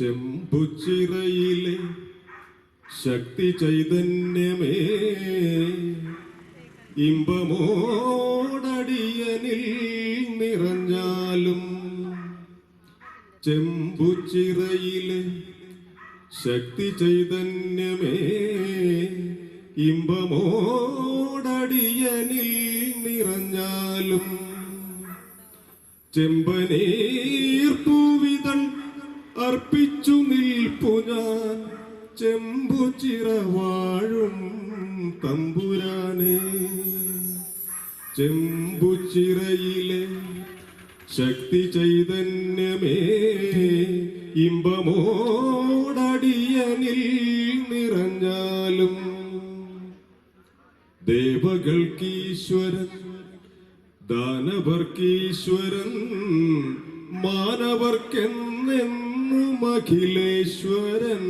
ചെമ്പുച്ചിറയിലെ ശക്തി ചൈതന്യമേ. ഇമ്പമോടടിയനിൽ നിറഞ്ഞാലും ചെമ്പുച്ചിറയിലെ ശക്തി ചൈതന്യമേ. ഇമ്പമോടടിയനിൽ നിറഞ്ഞാലും ചെമ്പനീർപ്പൂവിതൾ അർപ്പിച്ചു നിൽപ്പു ഞാൻ. ചെമ്പു ചിറവാഴും തമ്പുരാനെ. തമ്പുരാനേ ചെമ്പുച്ചിറയിലെ ശക്തി ചൈതന്യമേ ഇമ്പമോടടിയനിൽ നിറഞ്ഞാലും ദേവകൾക്കീശ്വരൻ ദാനവർക്കീശ്വരൻ മാനവർക്കെന്നെന്നും അഖിലേശ്വരൻ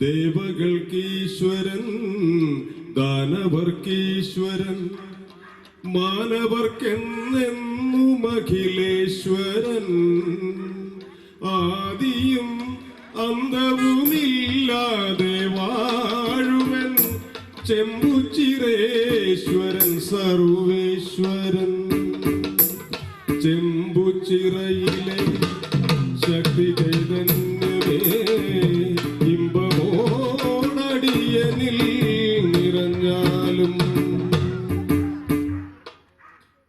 ദേവകൾക്കീശ്വരൻ ദാനവർക്കീശ്വരൻ മാനവർക്കെന്നെന്നും അഖിലേശ്വരൻ ആദിയും അന്തവുമില്ലാതെ വാഴുവൻ ചെമ്പുചിരേശ്വരൻ സർവേശ്വരൻ. ചെമ്പുച്ചിറയിലെ ശക്തി ഇമ്പമോടടിയനിൽ നിറഞ്ഞാലും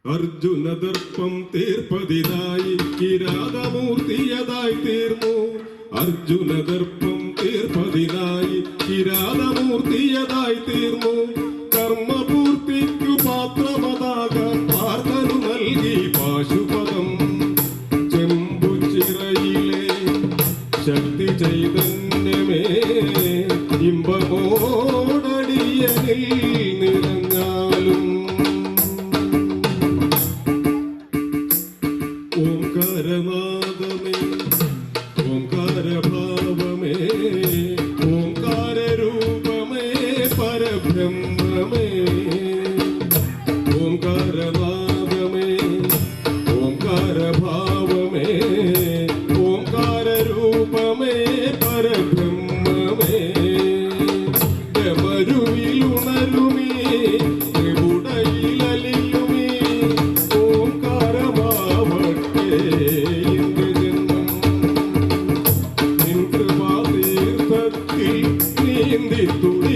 അർജുനദർപ്പം തീർപ്പതിതായി കിരാതമൂർത്തിയതായി തീർന്നു അർജുനദർപ്പം തീർപ്പതിനായി കിരാതമൂർത്തിയതായി തീർന്നു ശക്തി நீந்தி துடி